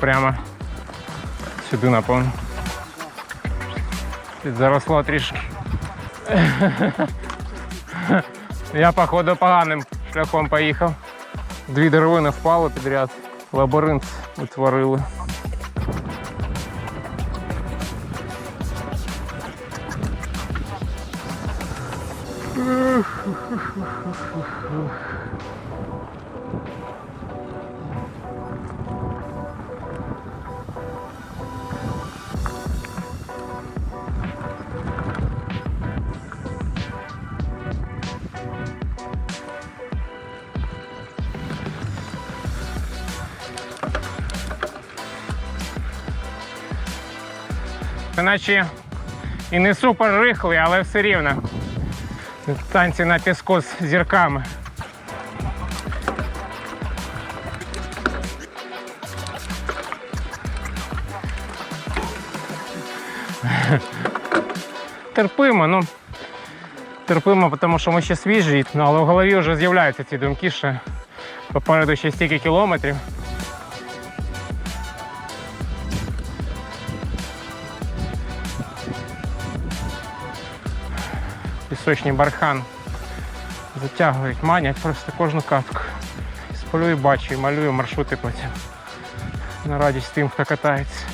прямо сюди, напевно. Тут заросло трішки. Я, походу, поганим шляхом поїхав. Дві деревини впали підряд. Лабіринт утворили. Це Наче і не супер рихлий, але все рівно. Танці на піску з зірками. Терпимо, ну терпимо, тому що ми ще свіжі, ну, але в голові вже з'являються ці думки, що попереду ще стільки кілометрів. Пісочний бархан затягують, манять просто кожну катку. Сполю і бачу, і малюю маршрути потім. На радість тим, хто катається.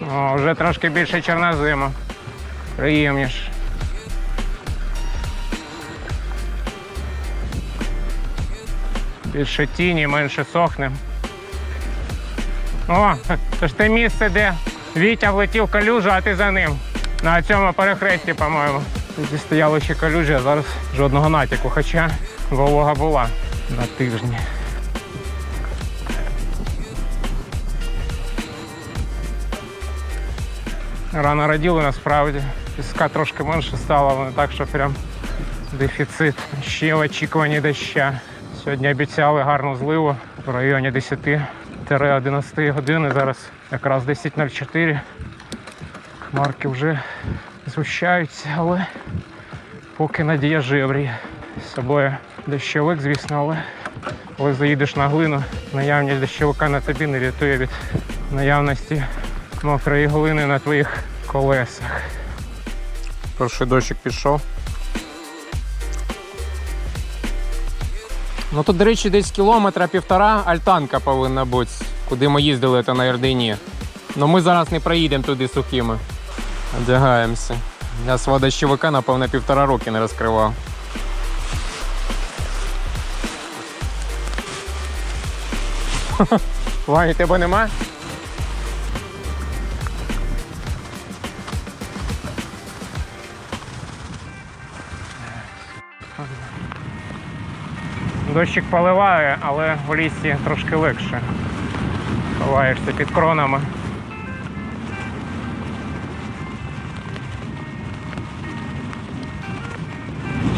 О, вже трошки більше чорнозиму. Приємніше. Більше тіні, менше сохне. О, це ж те місце, де Вітя влетів калюжу, а ти за ним. На цьому перехресті, по-моєму. Тоді стояло ще калюжі, а зараз жодного натяку, хоча волога була на тижні. Рано раділи насправді. Піска трошки менше стало, але так, що прям дефіцит. Ще в очікуванні доща. Сьогодні обіцяли гарну зливу в районі 10-11 години. Зараз якраз 10.04. Хмарки вже згущаються, але поки надія жевріє. З собою дощовик, звісно, але коли заїдеш на глину, наявність дощовика на тобі не рятує від наявності мокрої глини на твоїх колесах. Перший дощик пішов. Ну тут, до речі, десь кілометра півтора альтанка повинна бути, куди ми їздили то на Ірдині. Ну ми зараз не проїдемо туди сухими. Одягаємося. Я свого дощовика, напевно, півтора роки не розкривав. Вані, тебе нема? Дощик поливає, але в лісі трошки легше. Ховаєшся під кронами.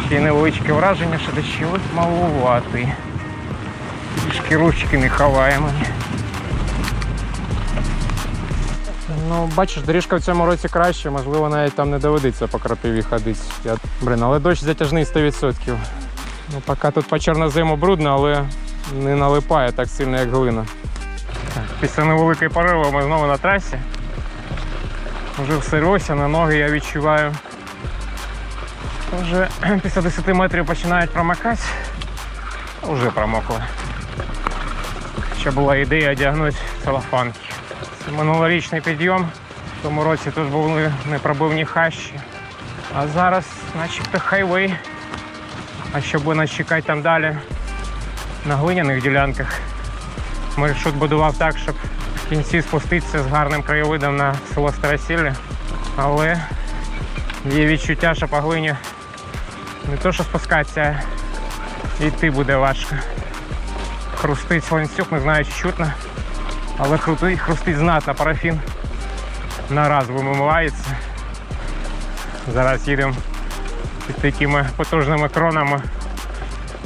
Ще невеличке враження, що дощовик малуватий. Трішки ручки не ховаємо. Ну, бачиш, доріжка в цьому році краще, можливо, навіть там не доведеться по крапиві ходити. Блин, але дощ затяжний 100%. Ну, поки тут по чорнозиму брудно, але не налипає так сильно, як глина. Так, після невеликої пориви ми знову на трасі. Вже все росся, на ноги я відчуваю. Вже після 10 метрів починають промокати. Вже промокли. Ще була ідея одягнути целофанки. Це минулорічний підйом. В тому році тут були непробивні хащі. А зараз начебто хайвей. А що буде нас чекати там далі на глиняних ділянках. Маршрут будував так, щоб в кінці спуститися з гарним краєвидом на село Старосілля. Але є відчуття, що по глині не то, що спускатися, а йти буде важко. Хрустить ланцюг, не знаю, чи чутно, але хрустить, хрустить знатно парафін. На раз вимивається. Зараз їдемо під такими потужними кронами.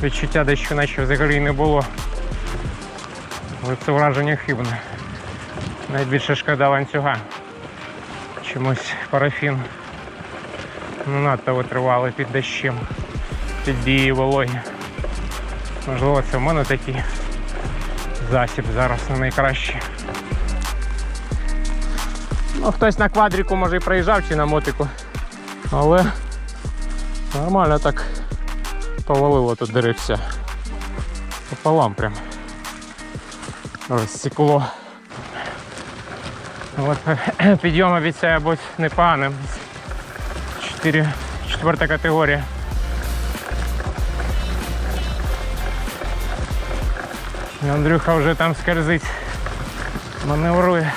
Відчуття дещо наче взагалі не було. Але це враження хибне. Навіть більше шкода ланцюга. Чомусь парафін не надто витривалий під дощем. під дією вологі. Можливо, це в мене такий засіб зараз не найкращий. Ну, хтось на квадріку може і проїжджав чи на мотику. Але нормально так повалило тут деревця. Пополам прям розсікло. От підйом обіцяє бути непоганим. Чотири, четверта категорія. Андрюха вже там скользить, маневрує.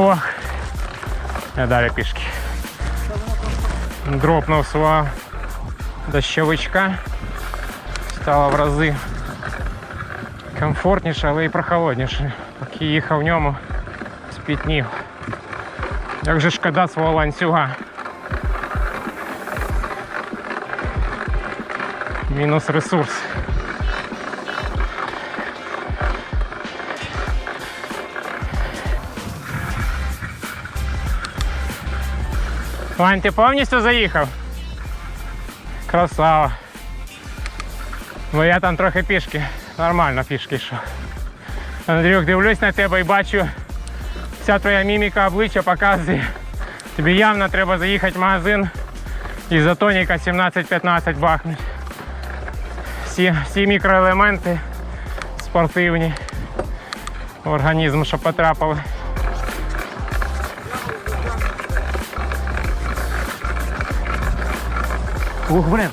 Ох, я далі пішки. Дропнув свого дощовичка. Стало в рази комфортніше, але і прохолодніше. Поки їхав в ньому, спітнів. Як же шкода свого ланцюга. Мінус ресурс. Вань, ти повністю заїхав? Красава. Бо я там трохи пішки. Нормально пішки йшов. Андрюк, дивлюсь на тебе і бачу, вся твоя міміка обличчя показує. Тобі явно треба заїхати в магазин і за тоніка 17-15 бахнуть. Всі, всі мікроелементи спортивні в організм, що потрапили. Ух, блин.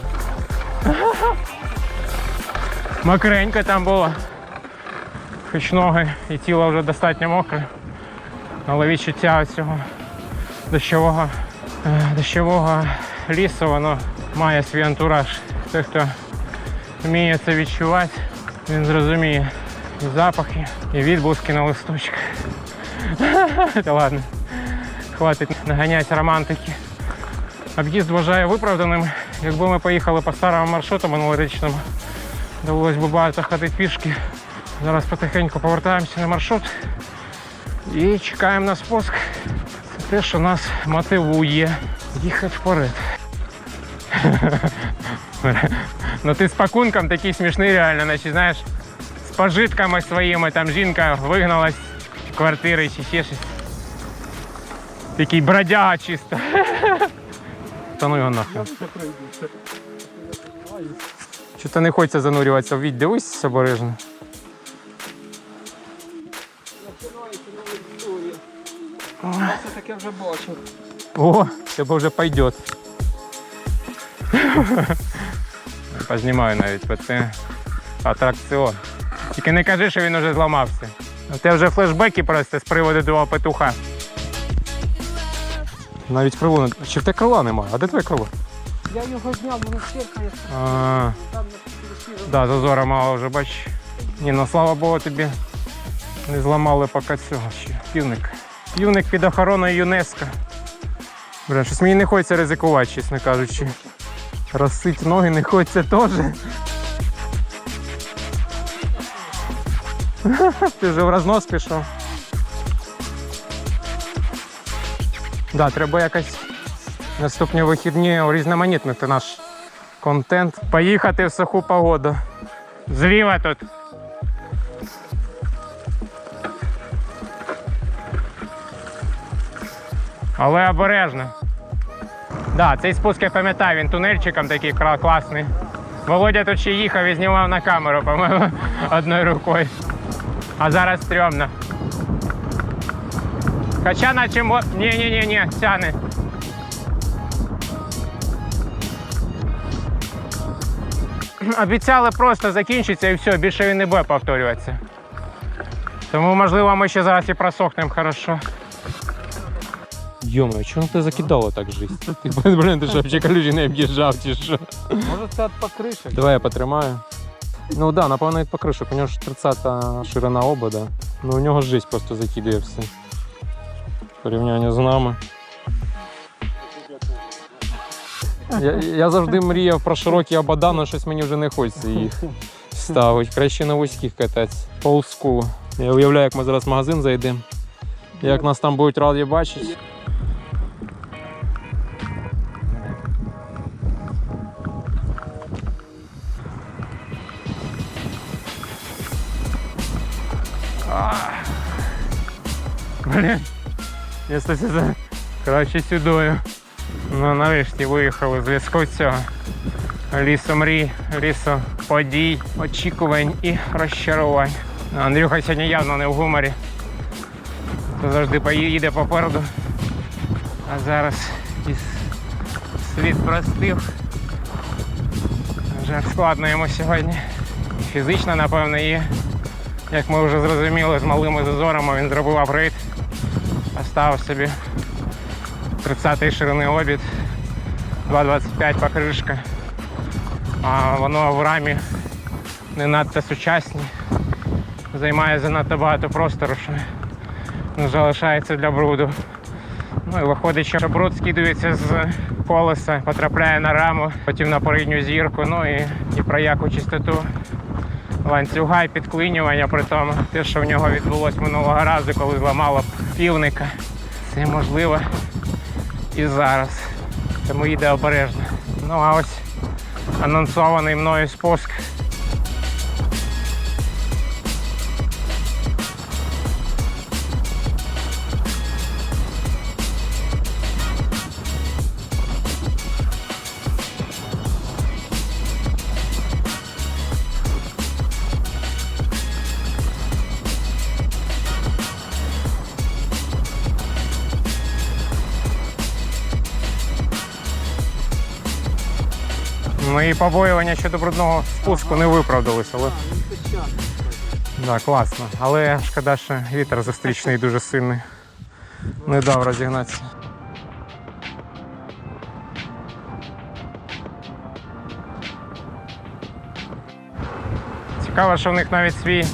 Мокренько там було. Хоч ноги і тіло вже достатньо мокре. Але відчуття цього дощового, е, дощового лісу, воно має свій антураж. Той, хто вміє це відчувати, він зрозуміє і запахи, і відблиски на листочках. Та ладно, хватить наганяти романтики. Об'їзд вважаю виправданим. Якби ми поїхали по старому маршруту минулорічному, довелось би багато ходити пішки. Зараз потихеньку повертаємося на маршрут і чекаємо на спуск. Це те, що нас мотивує їхати вперед. Ну ти з пакунком такий смішний реально, значить, знаєш, з пожитками своїми, там жінка вигналась з квартири чи ще щось. Такий бродяга чисто. Та ну його нахрен. Що-то не хочеться занурюватися відь, дивись обережно. Це таке вже бачив. О, тебе вже пойдет. Познімаю навіть, це атракціон. Тільки не кажи, що він уже зламався. У тебе вже флешбеки просто з приводу того петуха. Навіть крило не. Чи в тебе крила немає? А де твоє крило? Я його зняв, воно сіркає, А, там на да, зазора мало вже бач. Ні, ну слава Богу, тобі не зламали поки цього ще. Півник. Півник під охороною ЮНЕСКО. Бля, щось мені не хочеться ризикувати, чесно кажучи. Розсить ноги не хочеться теж. Ти вже в рознос пішов. Да, треба якось наступні вихідні урізноманітнити наш контент. Поїхати в суху погоду. Зліва тут. Але обережно. Да, цей спуск я пам'ятаю, він тунельчиком такий класний. Володя тут ще їхав і знімав на камеру, по-моєму, одною рукою. А зараз стрьомно. Хоча наче мо... Ні-ні-ні, тяне. Обіцяли просто закінчиться і все, більше він не буде повторюватися. Тому, можливо, ми ще зараз і просохнемо хорошо. Йома, чому ти закидало так жизнь? Ти, блин, ти що, взагалі калюжі не об'їжджав чи що? Може це від покришок? Давай я потримаю. Ну да, напевно, від покришок. У нього ж 30 ширина обода. Ну у нього жизнь просто закидує все. Порівняння з нами. Я, я завжди мріяв про широкі обода, але щось мені вже не хочеться їх ставити. Краще на вузьких кататися. По олдскулу. Я уявляю, як ми зараз в магазин зайдемо. Як нас там будуть раді бачити. Блін, я за краще сюдою. Ну нарешті виїхали з зв'язку цього. Лісу мрій, лісу подій, очікувань і розчарувань. Андрюха сьогодні явно не в гуморі. То завжди поїде попереду. А зараз слід простив. Вже складно йому сьогодні. Фізично, напевно, і як ми вже зрозуміли, з малими зазорами він зробив апгрейд. Поставив собі 30-й ширини обід, 2,25 покришка. А воно в рамі не надто сучасні. Займає занадто багато простору, що не залишається для бруду. Ну і виходить, що бруд скидується з колеса, потрапляє на раму, потім на передню зірку, ну і ні про яку чистоту ланцюга і підклинювання, при тому те, що в нього відбулось минулого разу, коли зламало півника. Це можливо і зараз. Тому йде обережно. Ну а ось анонсований мною спуск. Мої побоювання щодо брудного спуску не виправдалися, але да, класно. Але шкода, що вітер зустрічний дуже сильний. Не дав розігнатися. Цікаво, що в них навіть свій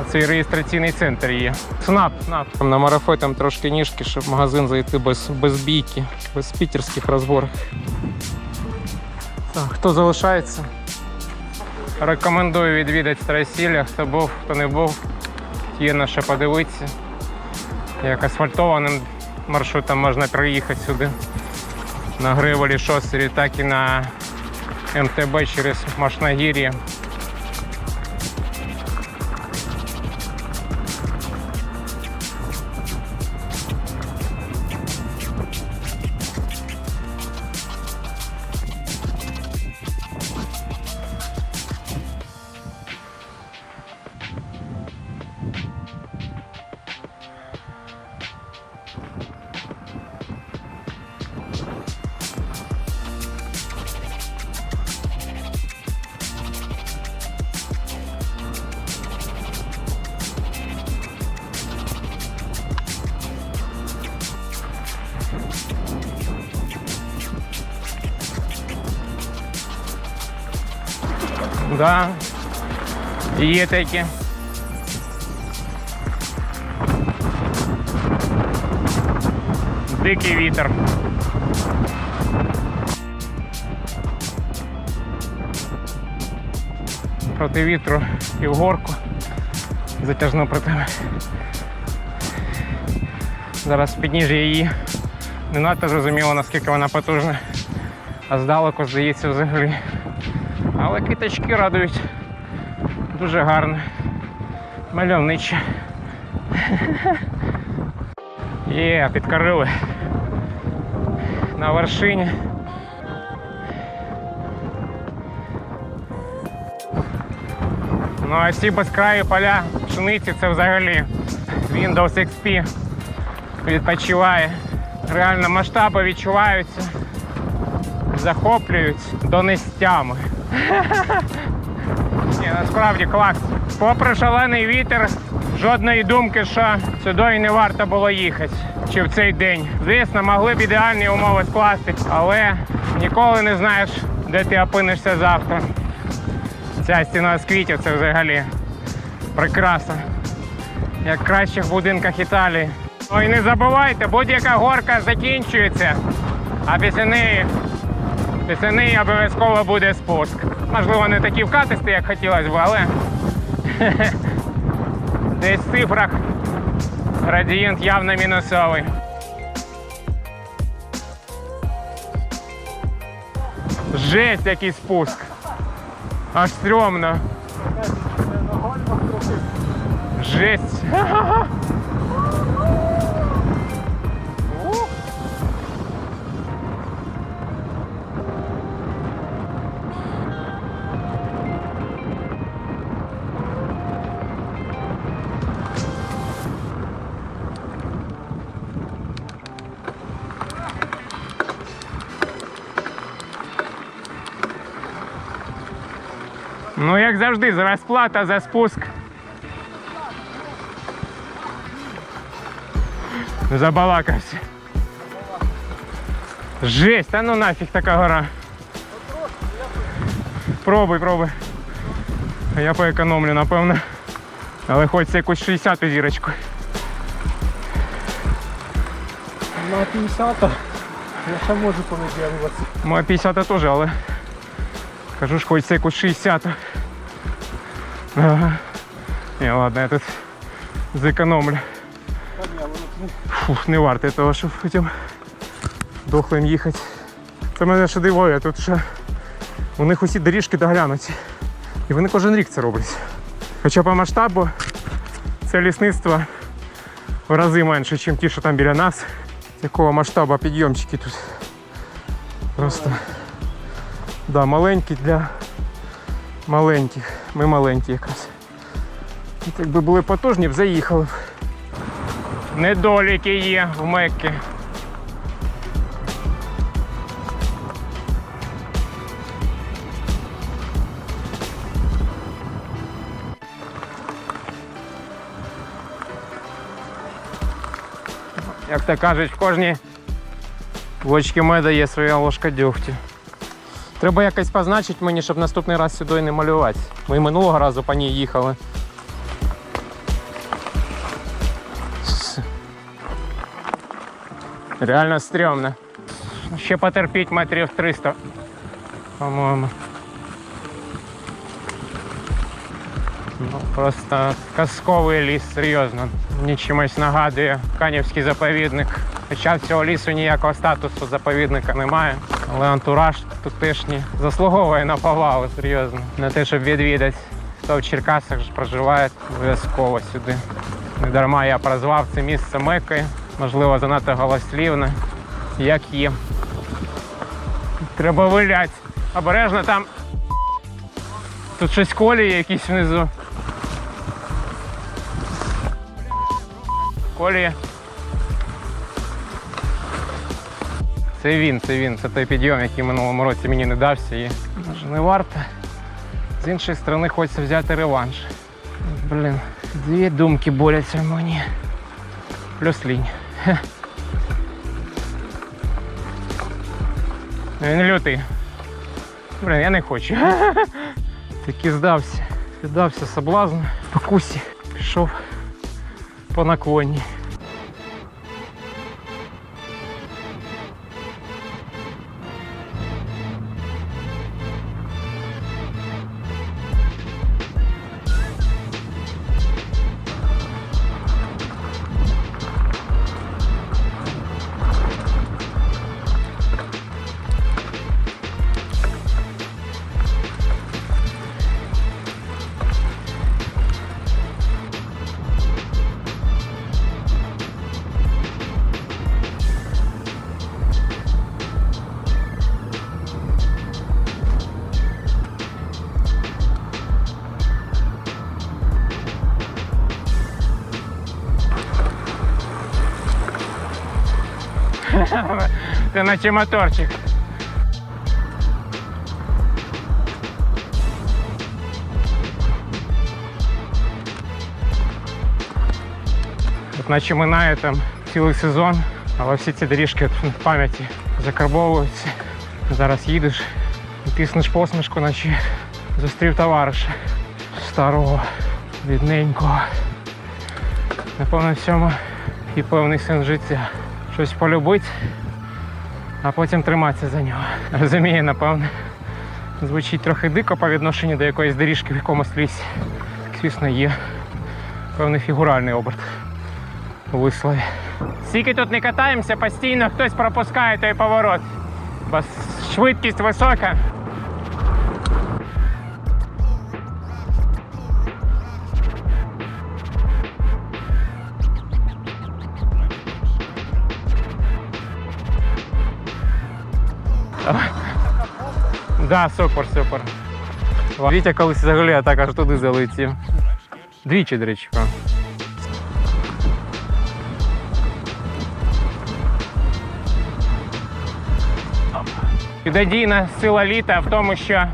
оцей реєстраційний центр є. СНАП. Там на марафой там трошки ніжки, щоб в магазин зайти без, без бійки, без пітерських розборок. Хто залишається? Рекомендую відвідати Старосілля, хто був, хто не був. Є на що подивитися. Як асфальтованим маршрутом можна приїхати сюди. На Гриволі шосері, так і на МТБ через Машнагір'я. Да. Є такі. Дикий вітер. Проти вітру і в горку. Затяжно проти мене. Зараз підніжжя її. Не надто зрозуміло, наскільки вона потужна. А здалеку здається взагалі. Але квіточки радують. Дуже гарно. Мальовниче. Є, підкорили. На вершині. Ну а ці безкраї поля пшениці це взагалі Windows XP відпочиває. Реально масштаби відчуваються, захоплюють до нестями. Ні, насправді клас. Попри шалений вітер, жодної думки, що сюди не варто було їхати. Чи в цей день. Звісно, могли б ідеальні умови скласти, але ніколи не знаєш, де ти опинишся завтра. Ця стіна з квітів це взагалі прекрасно. Як в кращих будинках Італії. Ой, не забувайте, будь-яка горка закінчується, а після неї Після обов'язково буде спуск. Можливо, не такий вкатистий, як хотілося б, але десь в цифрах градієнт явно мінусовий. Жесть, який спуск. Аж стрьомно. Жесть. Ну, як завжди, за розплата за спуск. Забалакався. Жесть, та ну нафіг така гора. Пробуй, пробуй. Я поекономлю, напевно. Але хочеться якусь 60 зірочку. На 50 я ще можу понаділуватися. Моя 50 теж, але кажу ж, хочеться якусь 60. Ага. Ні, ладно, я тут зекономлю. Фух, не варто того, щоб потім дохлим їхати. Це мене ще дивує, тут ще у них усі доріжки доглянуті. І вони кожен рік це роблять. Хоча по масштабу це лісництво в рази менше, ніж ті, що там біля нас. Якого масштабу підйомчики тут. Просто да, маленькі для маленьких. Ми маленькі якраз. От Якби були потужні, б заїхали. Недоліки є в Меккі. Як то кажуть, в кожній бочці меда є своя ложка дьогтю. Треба якось позначити мені, щоб наступний раз сюди не малювати. Ми і минулого разу по ній їхали. Реально стрьомно. Ще потерпіть метрів 300, по-моєму. Ну, просто казковий ліс, серйозно. Мені чимось нагадує Канівський заповідник. Хоча цього лісу ніякого статусу заповідника немає. Але антураж тутешній заслуговує на повагу, серйозно. На те, щоб відвідати. Хто в Черкасах проживає, обов'язково сюди. Не дарма я прозвав це місце Меккою. Можливо, занадто голослівне, як є. Треба виляти. Обережно там. Тут щось колії якісь внизу. Колії. Це він, це він, це той підйом, який минулому році мені не дався і не варто. З іншої сторони хочеться взяти реванш. Блін, дві думки борються в мені. Плюс лінь. Він лютий. Блін, я не хочу. Таки здався. Піддався соблазн. В покусі. Пішов по наклонні. Ти наче моторчик. От наче минає там цілий сезон, але всі ці доріжки в пам'яті закарбовуються. Зараз їдеш і тиснеш посмішку, наче зустрів товариша старого, бідненького. Напевно, в цьому і певний сенс життя. Щось полюбити, а потім триматися за нього. Розумію, напевне. Звучить трохи дико по відношенню до якоїсь доріжки в якомусь лісі. Звісно, є певний фігуральний оберт у вислові. Скільки тут не катаємося, постійно хтось пропускає той поворот. Бо швидкість висока. Да, супер, супер. Вітя колись взагалі я так аж туди залетів. Двічі, до речі. Підодійна сила літа в тому, що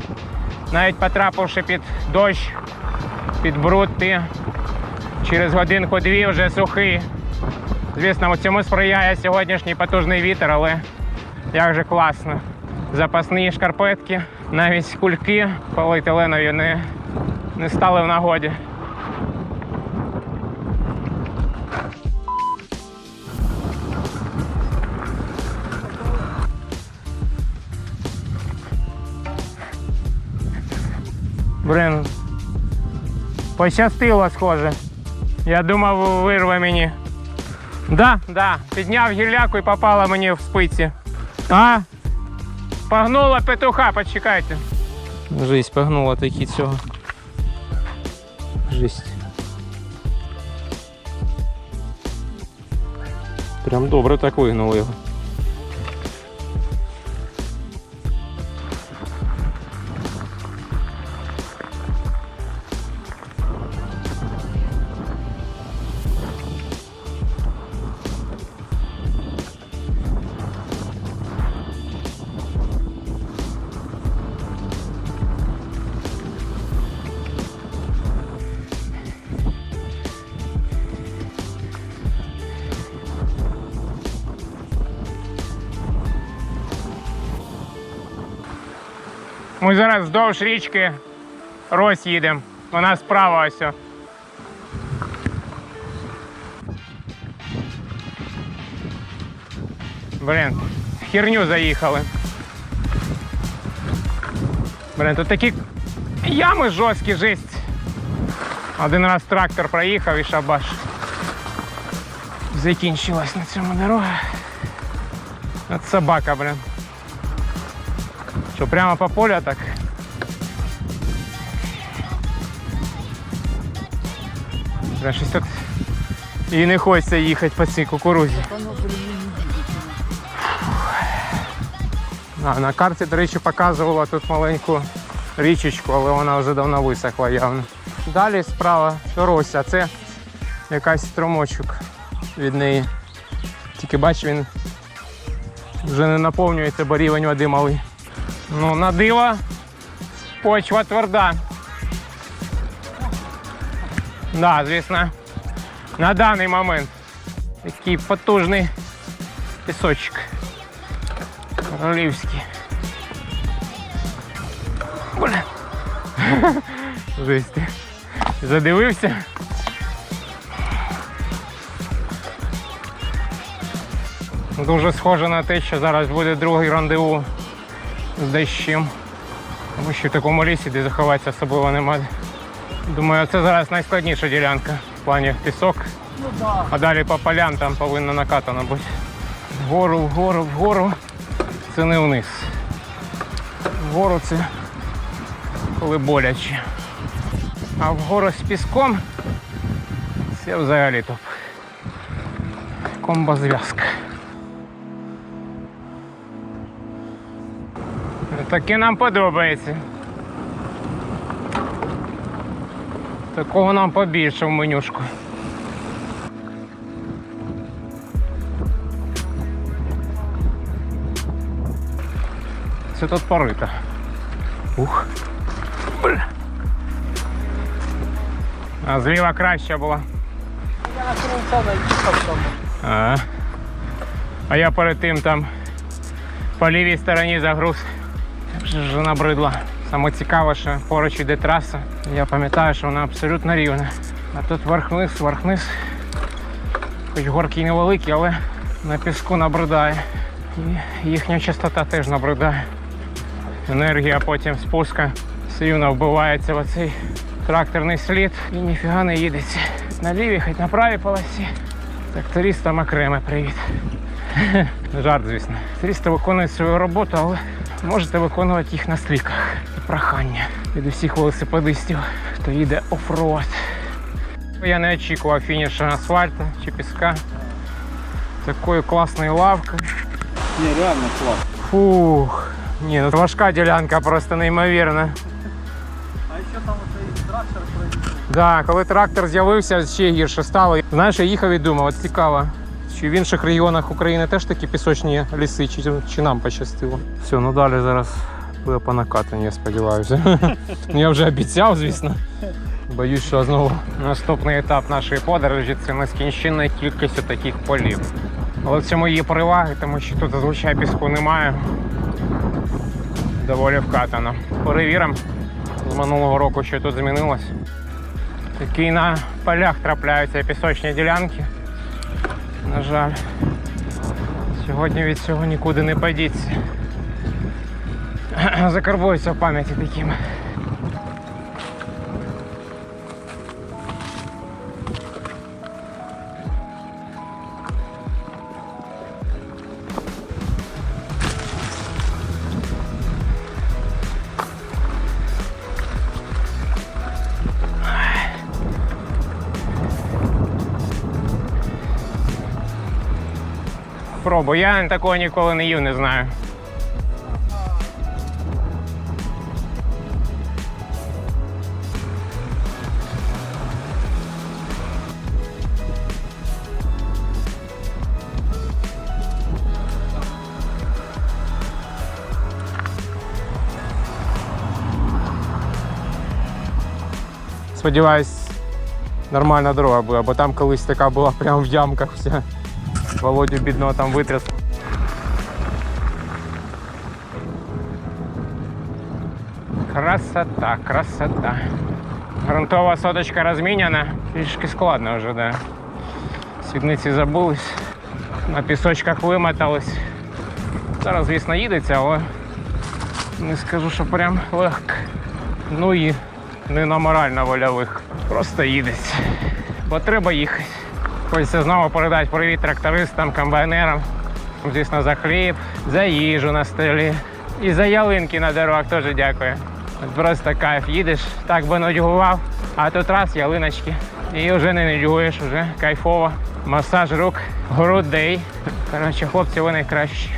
навіть потрапивши під дощ, під бруд, ти через годинку-дві вже сухий. Звісно, цьому сприяє сьогоднішній потужний вітер, але як же класно. Запасні шкарпетки, навіть кульки поліетиленові не, не стали в нагоді. Блин, пощастило, схоже. Я думав, вирве мені. Да, да, підняв гілляку і попала мені в спиці. А? Погнула петуха, почекайте. Жесть, погнула такі цього. Жесть. Прям добре так вигнули його. Ми зараз вздовж річки Рось їдемо. Вона справа ось. Блін, херню заїхали. Блін, тут такі ями жорсткі, жесть. Один раз трактор проїхав і шабаш. Закінчилась на цьому дорога. От собака, блін. Що прямо по полю так? Бля, щось тут і не хочеться їхати по цій кукурузі. А, на карті, до речі, показувала тут маленьку річечку, але вона вже давно висохла явно. Далі справа Рось, а це якась струмочок від неї. Тільки бач, він вже не наповнюється, бо рівень води малий. Ну, на диво почва тверда. Да, звісно, на даний момент такий потужний пісочок. Королівський. Бля. Жесть. Задивився. Дуже схоже на те, що зараз буде другий рандеву з дощем. Тому що в такому лісі, де заховатися особливо немає. Думаю, це зараз найскладніша ділянка в плані пісок. Ну. А далі по полям там повинно накатано бути. Вгору, вгору, вгору. Це не вниз. Вгору це коли боляче. А вгору з піском це взагалі топ. Комбозв'язка. Таке нам подобається. Такого нам побільше в менюшку. Це тут порито. Ух. Бля. А зліва краще була. Я на кінця наїхав там. А, а я перед тим там по лівій стороні загруз. Вже набридла. Саме цікаве, що поруч іде траса. Я пам'ятаю, що вона абсолютно рівна. А тут верх-вниз, верх-вниз. Хоч горки й невеликі, але на піску набридає. І їхня частота теж набридає. Енергія потім спуска сильно вбивається в оцей тракторний слід і ніфіга не їдеться. На лівій, хоч на правій полосі. Трактористам окремо привіт. Жарт, звісно. Трактористи виконують свою роботу, але можете виконувати їх на сліках. І прохання від усіх велосипедистів, хто їде оффроад. Я не очікував фінішу асфальту чи піска. Такою класною лавкою. Не, реально класс. Фух. Ні, ну важка ділянка просто неймовірна. А еще там и трактор проехал. Да, коли трактор з'явився, ще гірше стало. Знаєш, я їхав і думав, от цікаво, чи в інших регіонах України теж такі пісочні ліси, чи, чи нам пощастило. Все, ну далі зараз буде по накатанні, я сподіваюся. ну я вже обіцяв, звісно. Боюсь, що знову наступний етап нашої подорожі це нескінченна кількість таких полів. Але в цьому є переваги, тому що тут зазвичай піску немає. Доволі вкатано. Перевіримо з минулого року, що тут змінилось. Такі на полях трапляються пісочні ділянки. На жаль, сьогодні від цього нікуди не подіться. Закарбується в пам'яті таким. Пробуй, я такого ніколи не їв, не знаю. Сподіваюсь, нормальна дорога буде, бо там колись така була прямо в ямках вся. Володю бідного там витряс. Красота, красота. Грунтова соточка розміняна. Трішки складно вже, да. Сідниці забулись. На пісочках вимотались. Зараз, звісно, їдеться, але не скажу, що прям легко. Ну і не на морально-вольових. Просто їдеться. Бо треба їхати. Хочеться знову передати привіт трактористам, комбайнерам. Звісно, за хліб, за їжу на столі. І за ялинки на дорогах теж дякую. Просто кайф, їдеш, так би нудьгував, а тут раз ялиночки. І вже не нудьгуєш, вже кайфово. Масаж рук, грудей. Коротше, хлопці, вони найкращі.